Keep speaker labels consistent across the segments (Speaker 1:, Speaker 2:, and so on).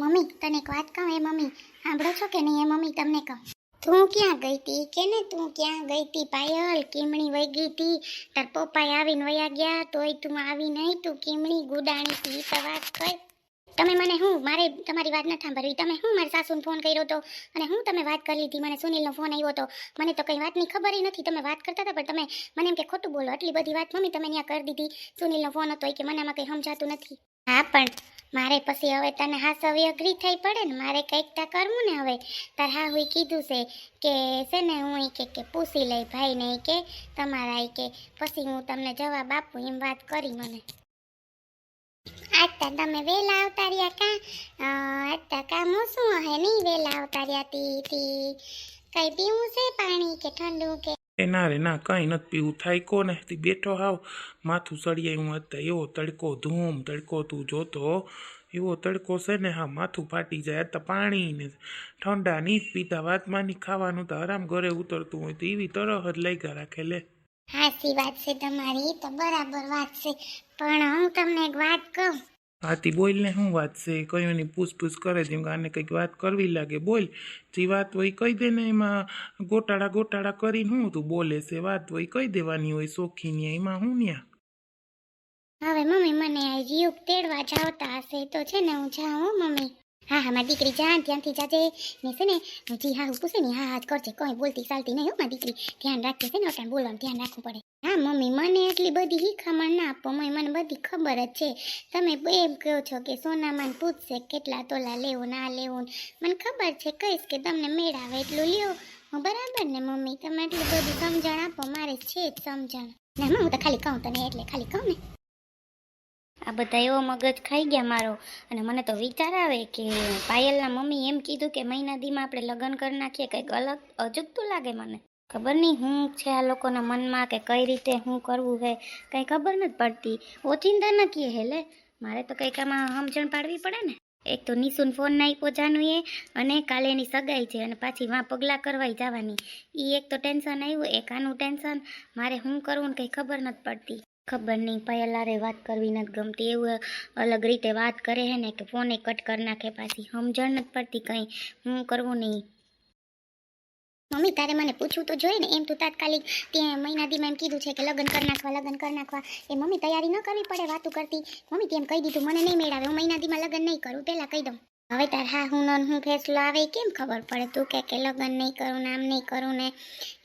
Speaker 1: Mummy, તને એક વાત કહું એ મમ્મી? સાંભળો છો કે નહીં એ મમ્મી તમને કહું? તું ક્યાં ગઈ હતી કે ને તું ક્યાં ગઈ હતી પાયલ કીમણી વહી ગઈ હતી તાર પપ્પાએ આવીને વયા ગયા, તોય તું આવી નહીં. તું કીમણી ગુડાણી હતી તો વાત કર તમે મને હું, મારે તમારી વાત નથી સાંભળવી. તમે હું મારી સાસુને ફોન કર્યો તો? અને હું તમે વાત કરી લીધી? મને સુનિલનો ફોન આવ્યો હતો મને તો કંઈ વાતની ખબર નથી. તમે વાત કરતા હતા, પણ તમે મને એમ કે ખોટું બોલો. આટલી બધી વાત મમ્મી તમે ત્યાં કરી દીધી. સુનિલનો ફોન હતો કે મને આમાં કંઈ સમજાતું નથી. હા, પણ મારે પછી હવે તને હા સવી અઘરી થઈ પડે ને મારે કંઈક તા કરવું ને હવે. તાર હા હું કીધું છે કે છે ને હું કે કે પૂછી લઈ ભાઈને ને કે તમારા કે પછી હું તમને જવાબ આપું એમ વાત કરી મને. આજ તમે વેલા આવતા રહ્યા કા? અ, આજ તા કામ શું હે? નહીં વેલા આવતા રહ્યા તી તી. કઈ પીવું છે પાણી કે ઠંડુ કે
Speaker 2: એ ના રે ના કંઈ નથી, પીવું થાય કો ને બેઠો હાવ, માથું સળિયાયું હતા એવો તડકો, ધૂમ, તડકો તું જોતો, એવો તડકો છે ને, હા, માથું ફાટી જાય તો પાણી ને ઠંડા નહીં પીતા, વાતમાં ની ખાવાનું તો આરામ ઘરે ઉતરતું હોય તો એવી તરહ જ લઈ રાખે, લે.
Speaker 1: હાસી વાત છે તમારી તો બરાબર વાત છે, પણ હું તમને એક વાત કહું.
Speaker 2: આથી બોલ ને શું વાત છે? કયો ની પૂછપૂછ કરે જેમ કે આને કંઈક વાત કરવી લાગે. બોલ. જે વાત હોય કહી દે ને એમાં. ગોટાળા ગોટાળા કરીને હું તું બોલે છે? વાત હોય કહી દેવાની હોય શોખીની એમાં હું ન્યા?
Speaker 1: હવે મમ્મી મને આ જીયુક તેડવા જાવતા હશે. તો છે ને હું જાઉં મમ્મી. હા હા, મારી દીકરી જા. ત્યાંથી જાજે. ને છે ને જી હા, હું પૂછે ને, હા હા, જ કરજે. કોઈ બોલતી ચાલતી નહીં હો મારી દીકરી. ધ્યાન રાખજે છે ને, અટાણ બોલવાનું ધ્યાન રાખવું પડે. હા, મમ્મી, મને એટલી બધી શીખામણ ના આપો, મમ્મી, મને બધી ખબર જ છે. તમે એમ કહો છો કે સોનામાં પૂછશે કેટલા તોલા લેવું, ના લેવું. મને ખબર છે, કહીશ કે તમને મેળાવે એટલું લ્યો. હું બરાબર ને, મમ્મી? તમે એટલી બધું સમજણ આપો, મારે છે જ સમજણ. ના હું તો ખાલી કહું તને એટલે, ખાલી કહું ને. આ બધા એવો મગજ ખાઈ ગયા મારો. અને મને તો વિચાર આવે કે પાયલના મમ્મી એમ કીધું કે મહિના દીમાં આપણે લગ્ન કરી નાખીએ, કંઈક અલગ અજુગતું લાગે મને. ખબર નહીં હું છે આ લોકોના મનમાં કે કઈ રીતે હું કરવું છે કંઈ ખબર નથી પડતી. ઓચિંતા ન હે હેલે મારે તો કંઈક આમાં સમજણ પાડવી પડે ને. એક તો નિશુન ફોન ના પહોંચાનું એ અને કાલે એની સગાઈ છે અને પાછી વાં પગલાં કરવાય જવાની. એ એક તો ટેન્શન આવ્યું, એક આનું ટેન્શન. મારે શું કરવું ને કંઈ ખબર નથી પડતી. ખબર નહીં પહેલારે વાત કરવી નથી ગમતી. એવું અલગ રીતે વાત કરે હે ને કે ફોને કટ કરી નાખે પાછી. સમજણ નથી પડતી કંઈ. હું કરવું નહીં. મમ્મી, તારે મને પૂછવું તો જોઈએ ને, એમ તું તાત્કાલિક મહિના દીમાં એમ કીધું છે કે લગ્ન કરી નાખવા, લગ્ન કરી નાખવા. એ મમ્મી તૈયારી ન કરવી પડે, વાતું કરતી. મમ્મી તેમ કહી દીધું, મને નહીં મેળાવે, હું મહિના દીમાં લગ્ન નહીં કરું પહેલાં કહી દઉં. હવે તાર હા, હું નન હું ફેસલો આવે કેમ ખબર પડે તું કે કે લગ્ન નહીં કરું ને, આમ નહીં કરું ને?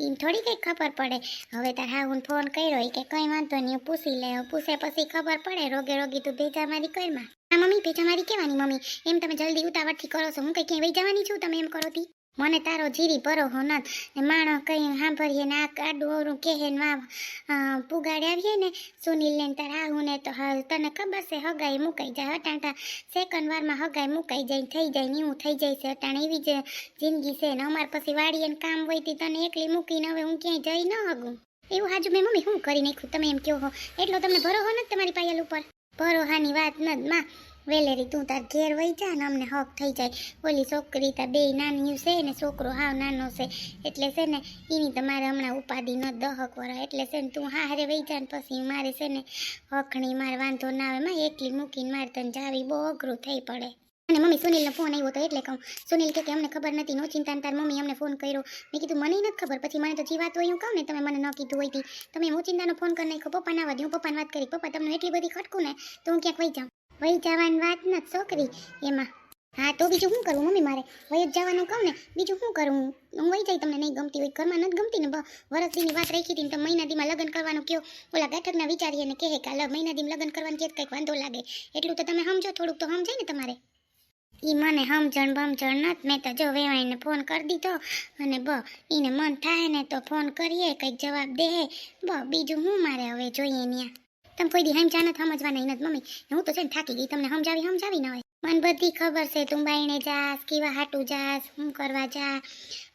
Speaker 1: એમ થોડી કંઈ ખબર પડે. હવે તાર હા, હું ફોન કર્યો કે કંઈ વાંધો નહીં પૂછી લે પૂછે પછી ખબર પડે, રોગે રોગી તું ભેજા મારી કરમાં હા, મમ્મી ભેજા મારી કહેવાની મમ્મી? એમ તમે જલ્દી ઉતાવળથી કરો છો, હું કંઈ ક્યાંય વહી જવાની છું તમે એમ કરો તી? મને તારો જીરી ભરો હો નત ને માણો કઈ સાંભળીએ ને આ કાડું ઓરું કહે ને વા પુગાડી આવીએ ને સુનિલ ને તાર આવું ને તો તને ખબર છે, હગાઈ મુકાઈ જાય. અટાણા સેકન્ડ વારમાં હગાઈ મુકાઈ જાય થઈ જાય ને એવું થઈ જાય છે. અટાણ એવી જ જિંદગી છે ને અમારે પછી વાડીએ ને કામ હોય તી તને એકલી મૂકીને હવે હું ક્યાંય જઈ ન હગું. એવું હાજુ મેં મમ્મી શું કરી નાખ્યું? તમે એમ કહો એટલો તમને ભરો હો નથી તમારી પાયલ ઉપર? ભરોહાની વાત ન માં. વેલેરી તું તાર ઘેર વહી જા ને અમને હક થઈ જાય. ઓલી છોકરી તાર બે નાની છે ને, છોકરો હાવ નાનો છે. એટલે છે ને એની તમારે હમણાં ઉપાધિ ન દહક વરા. એટલે છે ને, તું હા હારે વહી જા ને, પછી મારે છે ને, હકણી મારે વાંધો ના આવે. માં એકલી મૂકીને મારે તને જાવી બહુ અઘરું થઈ પડે. અને મમ્મી સુનિલનો ફોન આવ્યો તો એટલે કહું, સુનિલ કે અમને ખબર નથી, નો ચિંતા તાર મમ્મી અમને ફોન કર્યો. મેં કીધું, મને નથી ખબર. પછી મને તો જે વાત હોય હું કહું ને, તમે મને ન કીધું હોય તી. તમે ચિંતાનો ફોન કરી નાખ્યો? પપ્પાને આવવા દે, હું પપ્પાને વાત કરી. પપ્પા તમને એટલી બધી ખટકું ને, તો હું ક્યાંક વહી જાઉં. વહી જવાની વાત ન છોકરી, એમાં. હા, તો બીજું શું કરું મમ્મી મારે? વહી જવાનું કહું ને, બીજું શું કરું? હું વહી જાય તમને નહીં ગમતી હોય, ઘરમાં નથી ગમતી ને વરસદીની વાત રાખી હતી ને તો મહિના દીમાં લગ્ન કરવાનું કયો. ઓલા ગાઠકના વિચારીએ ને કહે કે, હાલ મહિના દીમાં લગ્ન કરવાનું કે કંઈક વાંધો લાગે. એટલું તો તમે સમજો થોડુંક તો સમજાય ને તમારે. ઈ મને સમજણ બમજણ નથી, મેં તો જો વેવાઈને ફોન કરી દીધો અને બ, ઈને મન થાય ને તો ફોન કરીએ, કંઈક જવાબ દે. બ, બીજું હું મારે હવે જોઈએ ન્યા? તમે કોઈ દી સમજા નથી નહીં નથી મમ્મી. હું તો છે થાકી ગઈ, તમને સમજાવી સમજાવી ના હોય. મને બધી ખબર છે, તું બાઈને જાસ કેવા હાટું જાસ હું કરવા જા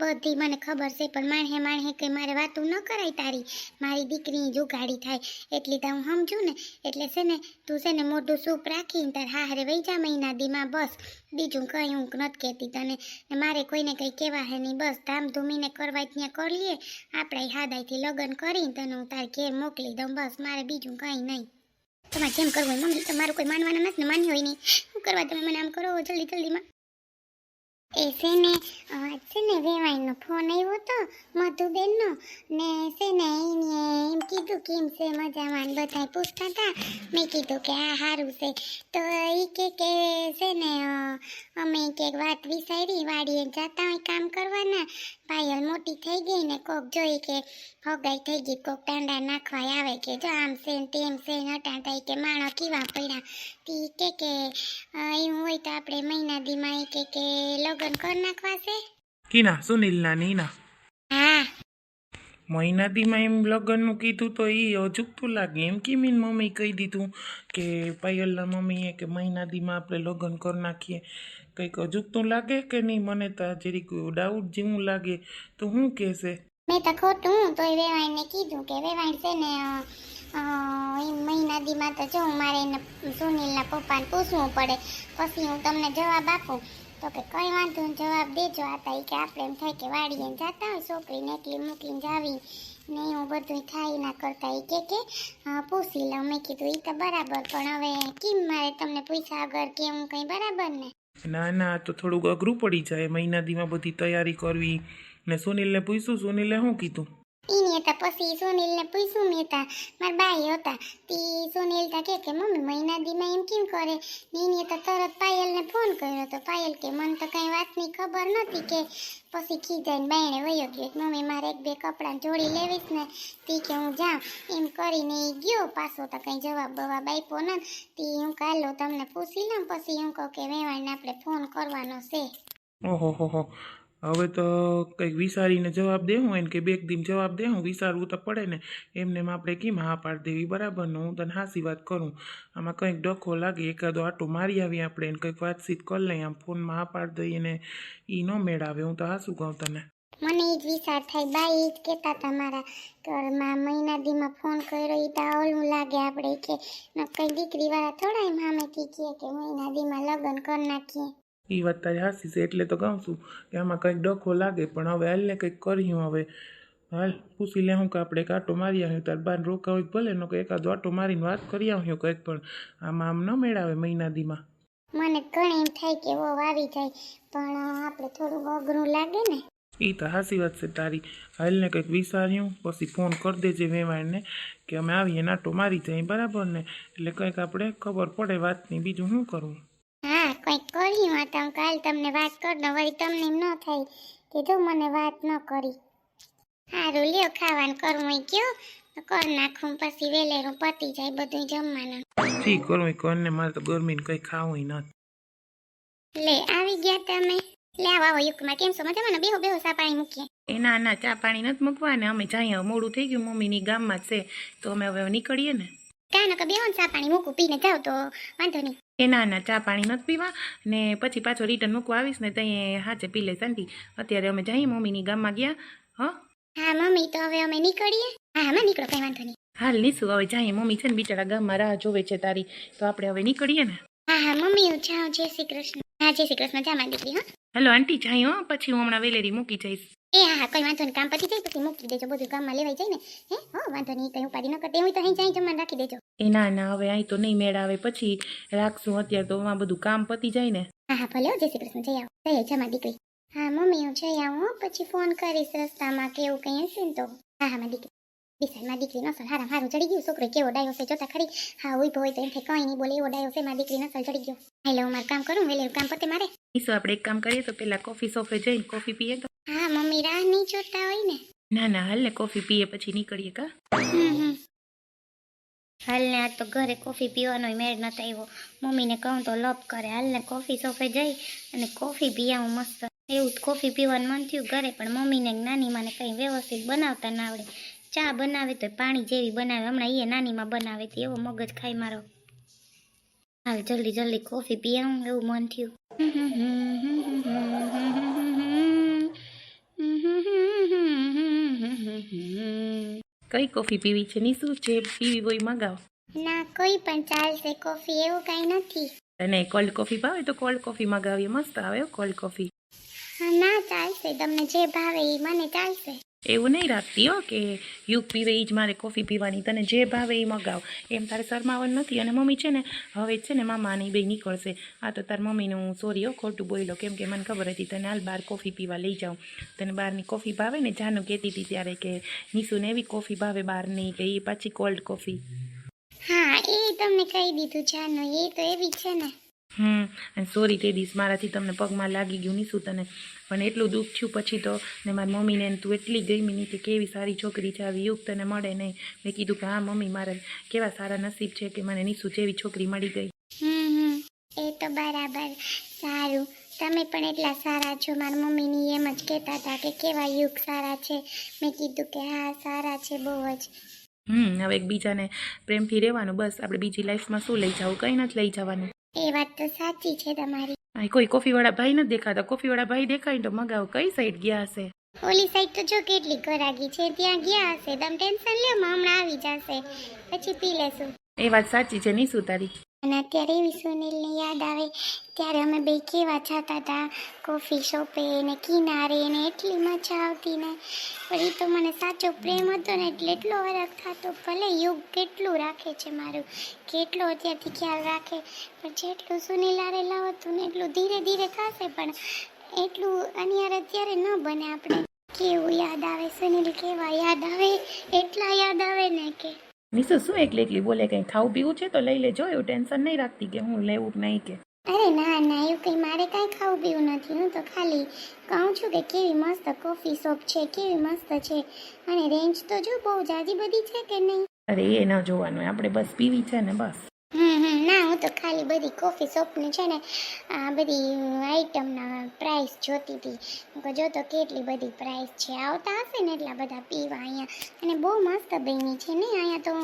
Speaker 1: બધી મને ખબર છે, પણ માણહે માણહે કંઈ મારે વાતું ન કરાય તારી. મારી દીકરી જુગાડી થાય, એટલી તો હું સમજુ ને. એટલે છે ને, તું છે ને મોઢું સૂપ રાખીને તાર હારે વહી જા મહિના દીમાં બસ. બીજું કંઈ હું નથી કહેતી તને. ને મારે કોઈને કંઈ કહેવા હે નહીં, બસ ધામધૂમીને કરવા ત્યાં કરી લઈએ આપણે હાદાઈથી લગ્ન કરીને તને હું તાર ઘેર મોકલી દઉં, બસ મારે બીજું કંઈ નહીં. તમારે જેમ કરવું હોય મમ્મી, તમારું કોઈ માનવાના નથી ને માન્ય હોય નહીં. શું કરવા તમે મને આમ કરો જલ્દી જલ્દીમાં? એ છે ને છે ને વેવાઈનો ફોન આવ્યો તો, મધુબેનનો. ને છે ને એને એમ કીધું કેમ છે મજામાં ને બધાય પૂછતા હતા મેં કીધું કે આ સારું છે. તો એ કે કે છે ને અમે કે વાત વિચારી વાડીએ જતા હોય કામ કરવાના. પાયલ મોટી થઈ ગઈ ને કોક જોઈ કે હગાઈ થઈ ગઈ, કોક ટાંડા નાખવા આવે કે જો આમ છે ને તેમ છે ને અટાંડા કે માણો કેવા પડ્યા. તે કે કે એવું હોય તો આપણે મહિના દીમાં કે કે લગ્ન કરી નાખવા છે?
Speaker 2: કીના સુનિલના નીના.
Speaker 1: હા.
Speaker 2: મહિનાદીમાં એમ લગ્નનું કીધું તો એ અજુકતું લાગે. એમ કેમીન મમ્મી કહી દીધું કે પાયલના મમ્મીએ કે મહિનાદીમાં આપણે લગ્ન કરી નાખીએ? કંઈક અજુકતું લાગે કે નહીં? મને તો જરીક ડાઉટ જેવું લાગે. તો હું કહેશે?
Speaker 1: મેં તો ખોટું તોય વેવાઈને કીધું કે વેવાઈ છે ને એમ મહિના તો જો મારે એને સુનિલના પપ્પાને પૂછવું પડે. પછી હું તમને જવાબ આપું. તો કે કઈ વાંધો જવાબ દેજો. ઈ કે આપણે એમ થાય કે વાડીએ જતા હોય, છોકરીને એકલી મૂકીને જાવી ને હું બધું થાય ના કરતા. એ કે કે પૂછી લઉં. મેં કીધું એ તો બરાબર, પણ હવે કેમ મારે તમને પૂછ્યા આગળ કે હું કંઈ બરાબર ને?
Speaker 2: ના ના, તો થોડુંક અઘરું પડી જાય. મહિનાદીમાં બધી તૈયારી કરવી ને સુનિલને પૂછ્યું, સુનિલે શું કીધું?
Speaker 1: ઈને હતા પછી સુનિલને પૂછ્યું મેં તા મારા બાઈ હતા તે સુનિલ તા કે મમ્મી મહિના દીમાં એમ કેમ કરે ને ઈને તો તરત પાયલને ફોન કર્યો હતો પાયલ કે મને તો કઈ વાતની ખબર નહોતી કે પછી ખીજાઈને બાયણે વયો ગયો મમ્મી મારે એક બે કપડાં જોડી લેવીશ ને તે કે હું જાઉં એમ કરીને ઈ ગયો પાછો તો કંઈ જવાબ બવાબ આપ્યો ન તે હું કાલો તમને પૂછી લઉં પછી હું કહું કે વેવાઈને આપણે ફોન કરવાનો છે
Speaker 2: ઓહો હો હો હવે તો કંઈક વિચારીને જવાબ દેવું એને કે બેક દીમ જવાબ દેવું, વિચારવું તો પડે ને. એમને એમ આપણે કેમ હા પાડી દેવી? બરાબર ને હું તને હાસી વાત કરું. આમાં કંઈક ડખો લાગે, એકાદો આટો મારી આવીએ આપણે એને કંઈક વાતચીત કરી લઈએ, આમ ફોનમાં હા પાડી દઈએ ને એ ન મેળાવે. હું તો હાસું કહું તને.
Speaker 1: મને એ જ વિચાર થાય. બાઈ એ જ કહેતા તમારા મારા ઘરમાં. મહિના દીમાં ફોન કર્યો. એ તો ઓલું લાગે આપણે કે કંઈ કઈ દીકરી વાળા થોડા એમ સામેથી કહે કે મહિના દીમાં લગ્ન કરી નાખીએ.
Speaker 2: એ વાત તારી હાસી છે. એટલે તો કહું છું કે આમાં કંઈક ડખો લાગે પણ હવે હાલને કંઈક કર્યું હવે. હાલ પૂછી લે હું કે આપણે એક આટો મારી આવ્યું તાર બાર રોકા હોય ભલે નો કે એકાદો આટો મારીને વાત કરી આવ્યો કંઈક પણ આમાં આમ ન મેળાવે મહિનાદીમાં.
Speaker 1: મને ઘણી એમ થાય કે એવો વાવી જાય પણ આપણે થોડું અઘરું લાગે ને.
Speaker 2: એ તો હાસી વાત છે તારી. હાલને કંઈક વિચાર્યું પછી ફોન કરી દેજે વેવાણને કે અમે આવીએ નાટો મારી જાય બરાબર ને? એટલે કંઈક આપણે ખબર પડે વાતની બીજું શું કરવું?
Speaker 1: કંઈક કર્યું આ તમે કાલ તમને વાત કરી દઉં વળી તમને એમ ન થાય કીધું જો મને વાત ન કરી. સારું લ્યો ખાવાનું કરવું કયો? કર કરી નાખું પછી વેલેરું પતી જાય બધું જમવાનું.
Speaker 2: ઠીક કરવું એ કરને મારે તો ગરમીને કંઈ ખાવું નથી.
Speaker 1: લે આવી ગયા તમે. લે આવો આવો યુકમાં કેમ છો? મજામાં બેહો બેહો સા પાણી મૂકીએ.
Speaker 3: એ ના ના ચા પાણી નથી મૂકવા ને અમે જઈએ મોડું થઈ ગયું મમ્મીની ગામમાં છે. તો અમે હવે નીકળીએ ને.
Speaker 1: કાંઈ કે બેહો ને સા પાણી મૂકું પીને જાવ તો. વાંધો નહીં.
Speaker 3: એ ના ના ચા પાણી નથી પીવા ને પછી પાછો રિટર્ન મૂકવા આવીશ ને ત્યાં હાચે પી લે શાંતિ. અત્યારે અમે જઈએ મમ્મીની ગામમાં ગયા હ?
Speaker 1: હા મમ્મી તો હવે અમે નીકળીએ. હા હા નીકળો કઈ વાંધો નહીં.
Speaker 3: હાલ નીસું હવે જઈએ. મમ્મી છે ને બિચારા ગામમાં રાહ જોવે છે તારી. તો આપણે હવે નીકળીએ ને?
Speaker 1: હા હા મમ્મી હું જાઉં. જય શ્રી કૃષ્ણ. હા જય શ્રી કૃષ્ણ. જા માં દીકરી હા.
Speaker 3: હેલો આંટી જઈએ હો. પછી હું હમણાં વેલેરી મૂકી જઈશ.
Speaker 1: એ હા હા કઈ વાંધો નહીં. કામ પતી જાય પછી મૂકી દેજો. બધું ગામમાં લેવાઈ જાય ને. હે? હો વાંધો નહીં કઈ ઉપાધિ ન કરતી હું તો અહીં જાય જમવાનું રાખી દેજો.
Speaker 3: એ ના ના હવે અહીં તો નહીં મેળ આવે પછી રાખશું અત્યારે તો આ બધું કામ પતી જાય ને.
Speaker 1: હા હા ભલે જય શ્રી કૃષ્ણ જઈ આવો. જઈ જમા દીકરી. હા મમ્મી હું જઈ આવું પછી ફોન કરીશ રસ્તામાં કે એવું કંઈ હશે ને તો. હા હા માં દીકરી. બિસાર મારી દીકરી નસલ. હારા હારું ચડી ગયું. છોકરો કેવો ડાયો છે જોતા ખરી. હા ઊભો હોય તો એમ થાય કંઈ નહીં બોલે એવો ડાયો છે મારી દીકરી નસલ ચડી ગયો. એટલે હું મારું કામ કરું વેલે કામ પતે મારે?
Speaker 3: ઈસો આપણે એક કામ કરીએ તો પેલા કોફી સોફે જઈને કોફી પીએ તો.
Speaker 1: હા મમ્મી રાહ નહીં જોતા હોય ને?
Speaker 3: ના ના હાલ ને કોફી પીએ પછી નીકળીએ કા?
Speaker 1: હમ હમ. હાલને આજ તો ઘરે કોફી પીવાનો મેળ નતો આવ્યો. મમ્મીને કહું તો લપ કરે. હાલને કોફી સોફે જઈ અને કોફી પી આવું મસ્ત. એવું જ કોફી પીવાનું મન થયું ઘરે, પણ મમ્મીને નાનીમાં નાની માને કંઈ વ્યવસ્થિત બનાવતા ના આવડે. ચા બનાવે તો પાણી જેવી બનાવે. હમણાં એ નાનીમાં બનાવે તો એવો મગજ ખાઈ મારો. હાલ જલ્દી જલ્દી કોફી પીઆવું. એવું મન થયું.
Speaker 3: કઈ કોફી પીવી છે? નીસુ જે પીવી હોય મગાવ.
Speaker 1: ના કોઈ પણ ચાલશે. કોફી એવું કાંઈ નથી.
Speaker 3: અને કોલ્ડ કોફી ભાવે તો કોલ્ડ કોફી મગાવીએ. મસ્ત આવે કોલ્ડ કોફી
Speaker 1: ના ચાલશે. તમને જે ભાવે એ મને ચાલશે.
Speaker 3: એવું નહીં રાખતી હો કે યુગ પીવે એ જ મારે કોફી પીવાની, તને જે ભાવે એ મગાવ. એમ તારે શરમાવાનું નથી. અને મમ્મી છે ને, હવે છે ને મામા ને બે નીકળશે. આ તો તાર હું સોરી હો, ખોટું બોલ્યો. કેમ કે મને ખબર હતી, તને હાલ બહાર કોફી પીવા લઈ જાઉં. તને બહારની કોફી ભાવે ને? જાનું કહેતી હતી ત્યારે કે નીસુને એવી કોફી ભાવે બહારની કે એ પાછી કોલ્ડ કોફી
Speaker 1: હા, એ તમને કહી દીધું જાનું. એ તો એવી છે ને.
Speaker 3: હમ અને સોરી તે દિવસ મારાથી તમને પગમાં લાગી ગયું નહીં તને પણ એટલું દુઃખ થયું પછી તો ને મારી મમ્મીને તું એટલી ગમી નહીં કે કેવી સારી છોકરી છે આવી યુગ તને મળે નહીં. મેં કીધું કે હા મમ્મી મારે કેવા સારા નસીબ છે કે મને નીસુ જેવી છોકરી મળી ગઈ.
Speaker 1: હમ હમ એ તો બરાબર સારું. તમે પણ એટલા સારા છો મારા મમ્મીની એમ જ કહેતા હતા કે કેવા યુગ સારા છે. મેં કીધું કે હા સારા છે બહુ જ.
Speaker 3: હમ હવે એકબીજાને પ્રેમથી રહેવાનું બસ. આપણે બીજી લાઈફમાં શું લઈ જવું કંઈ નથી લઈ જવાનું.
Speaker 1: એ વાત તો સાચી છે તમારી.
Speaker 3: આ કોઈ કોફીવાળા ભાઈ નથી દેખાતા. કોફીવાળા ભાઈ દેખાય ને તો મગાવ. કઈ સાઈડ ગયા હશે?
Speaker 1: ઓલી સાઈડ તો જો કેટલી કરાગી છે ત્યાં ગયા હશે. તમે ટેન્શન લ્યો હમણાં આવી જશે. પછી પી લેશું.
Speaker 3: એ વાત સાચી છે નહીં શું તારી?
Speaker 1: અને અત્યારે એવી સુનિલને યાદ આવે, ત્યારે અમે બે કેવા જતા હતા કોફી શોપે ને કિનારે ને એટલી મજા આવતી ને. પણ એ તો મને સાચો પ્રેમ હતો ને એટલે એટલો વરખ થતો, ભલે યુગ કેટલું રાખે છે મારું, કેટલો અત્યારથી ખ્યાલ રાખે, પણ જેટલું સુનિલ આરે લાવતું ને એટલું ધીરે ધીરે થશે, પણ એટલું અનિયાર અત્યારે ન બને આપણે. કેવું યાદ આવે, સુનિલ કેવા યાદ આવે, એટલા યાદ આવે ને કે
Speaker 3: નીસુ શું એકલી એકલી બોલે? કંઈ ખાવું પીવું છે તો લઈ લેજો એવું ટેન્શન નહીં રાખતી કે હું લેવું કે નહીં કે.
Speaker 1: અરે ના ના એવું કંઈ મારે કાંઈ ખાવું પીવું નથી હું તો ખાલી કહું છું કે કેવી મસ્ત કોફી શોપ છે કેવી મસ્ત છે અને રેન્જ તો જો બહુ જાજી બધી છે કે નહીં?
Speaker 3: અરે એ ન જોવાનું આપણે બસ પીવી છે ને બસ.
Speaker 1: ના, હું તો ખાલી બધી કોફી શોપની છે ને, આ બધી આઈટમના પ્રાઇસ જોતી હતી. જો તો કેટલી બધી પ્રાઇસ છે? આવતા હશે ને એટલા બધા પીવા અહીંયા. અને બહુ મસ્ત બની છે ને, અહીંયા તો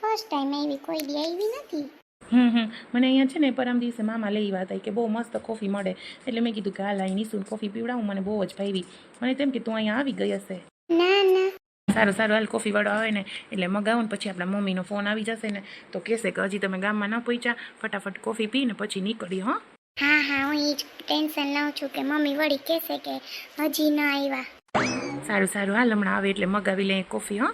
Speaker 1: ફર્સ્ટ ટાઈમ આવી કોઈ દી આવી નથી.
Speaker 3: હમ હમ. મને અહીંયા છે ને, પરમ દિવસે મામા લઈ વાત આવી કે બહુ મસ્ત કોફી મળે. એટલે મેં કીધું હાલ અહીં નિશુન કોફી પીવડાવું, મને બહુ જ ભાવી મને તેમ કે, તું અહીંયા આવી ગઈ હશે. સારું સારું હાલ કોફી વાળો આવે ને એટલે મગાવું ને પછી આપણા મમ્મીનો ફોન આવી જશે ને તો કહેશે કે હજી તમે ગામમાં ન પહોંચ્યા ફટાફટ કોફી પીને પછી નીકળી હો
Speaker 1: હા હા હું એ જ ટેન્શન લઉં છું કે મમ્મી વળી કહેશે કે હજી ન આવ્યા
Speaker 3: સારું સારું હાલ હમણાં આવે એટલે મગાવી લઈએ કોફી હો